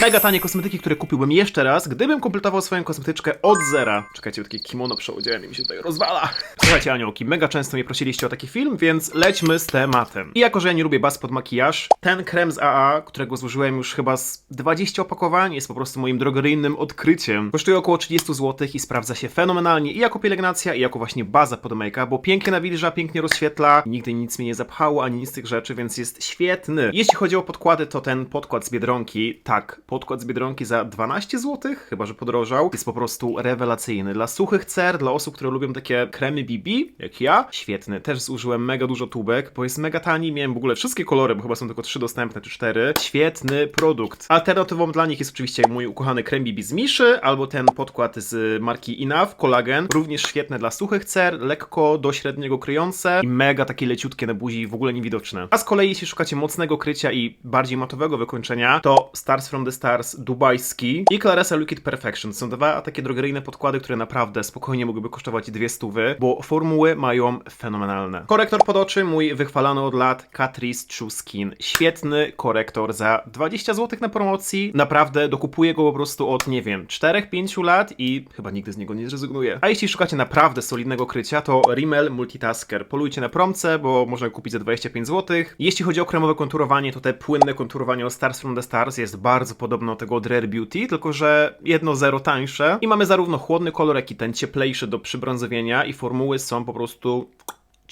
Mega tanie kosmetyki, które kupiłbym jeszcze raz, gdybym kompletował swoją kosmetyczkę od zera. Czekajcie, takie kimono przeodziałem i mi się tutaj rozwala. Słuchajcie, aniołki, mega często mnie prosiliście o taki film, więc lećmy z tematem. I jako, że ja nie lubię baz pod makijaż, ten krem z AA, którego zużyłem już chyba z 20 opakowań, jest po prostu moim drogeryjnym odkryciem. Kosztuje około 30 zł i sprawdza się fenomenalnie i jako pielęgnacja, i jako właśnie baza pod make bo pięknie nawilża, pięknie rozświetla, nigdy nic mnie nie zapchało, ani nic z tych rzeczy, więc jest świetny. Jeśli chodzi o podkłady, to ten podkład z Biedronki, tak, podkład z Biedronki za 12 zł, chyba że podrożał, jest po prostu rewelacyjny. Dla suchych cer, dla osób, które lubią takie kremy BB, jak ja, świetny. Też zużyłem mega dużo tubek, bo jest mega tani, miałem w ogóle wszystkie kolory, bo chyba są tylko 3 dostępne, czy 4. Świetny produkt. Alternatywą dla nich jest oczywiście mój ukochany krem BB z Miszy, albo ten podkład z marki Enough, kolagen, również świetny dla suchych cer, lekko do średniego kryjące i mega takie leciutkie na buzi, w ogóle niewidoczne. A z kolei jeśli szukacie mocnego krycia i bardziej matowego wykończenia, to Stars from the Stars dubajski i Claresa Liquid Perfection. Są dwa takie drogeryjne podkłady, które naprawdę spokojnie mogłyby kosztować dwie stówy, bo formuły mają fenomenalne. Korektor pod oczy, mój wychwalany od lat Catrice True Skin. Świetny korektor za 20 zł na promocji. Naprawdę dokupuję go po prostu od, nie wiem, 4-5 lat i chyba nigdy z niego nie zrezygnuję. A jeśli szukacie naprawdę solidnego krycia, to Rimmel Multitasker. Polujcie na promce, bo można go kupić za 25 zł. Jeśli chodzi o kremowe konturowanie, to te płynne konturowanie od Stars from the Stars jest bardzo podobne do tego od Rare Beauty, tylko że jedno zero tańsze. I mamy zarówno chłodny kolor, jak i ten cieplejszy do przybrązowienia i formuły są po prostu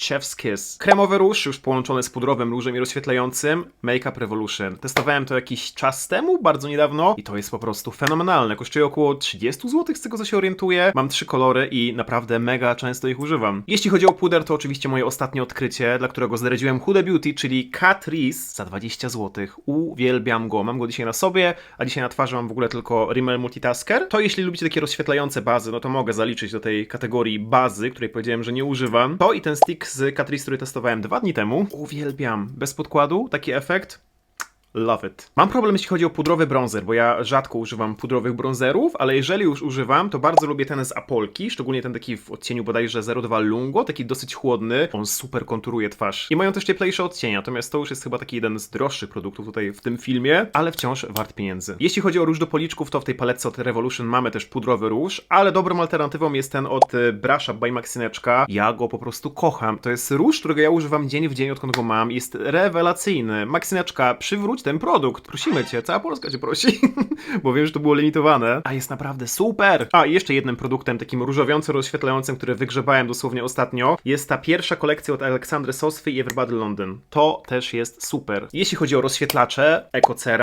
Chef's Kiss. Kremowy róż, już połączony z pudrowym różem i rozświetlającym. Makeup Revolution. Testowałem to jakiś czas temu, bardzo niedawno i to jest po prostu fenomenalne. Kosztuje około 30 zł z tego co się orientuję. Mam trzy kolory i naprawdę mega często ich używam. Jeśli chodzi o puder, to oczywiście moje ostatnie odkrycie, dla którego zdradziłem Huda Beauty, czyli Catrice za 20 zł. Uwielbiam go. Mam go dzisiaj na sobie, a dzisiaj na twarzy mam w ogóle tylko Rimmel Multitasker. To jeśli lubicie takie rozświetlające bazy, no to mogę zaliczyć do tej kategorii bazy, której powiedziałem, że nie używam. To i ten stick z Catrice, który testowałem dwa dni temu. Uwielbiam. Bez podkładu taki efekt. Love it. Mam problem, jeśli chodzi o pudrowy bronzer, bo ja rzadko używam pudrowych bronzerów, ale jeżeli już używam, to bardzo lubię ten z Apolki, szczególnie ten taki w odcieniu bodajże 02 Lungo, taki dosyć chłodny. On super konturuje twarz. I mają też cieplejsze odcienie, natomiast to już jest chyba taki jeden z droższych produktów tutaj w tym filmie, ale wciąż wart pieniędzy. Jeśli chodzi o róż do policzków, to w tej paletce od Revolution mamy też pudrowy róż, ale dobrą alternatywą jest ten od y, Brush Up by Maxineczka. Ja go po prostu kocham. To jest róż, którego ja używam dzień w dzień, odkąd go mam. Jest rewelacyjny. Maxineczka, przywróć ten produkt. Prosimy cię, cała Polska cię prosi, bo wiem, że to było limitowane. A jest naprawdę super. A jeszcze jednym produktem takim różowiącym, rozświetlającym, który wygrzebałem dosłownie ostatnio, jest ta pierwsza kolekcja od Aleksandry Sosfy i Everybody London. To też jest super. Jeśli chodzi o rozświetlacze, EcoCera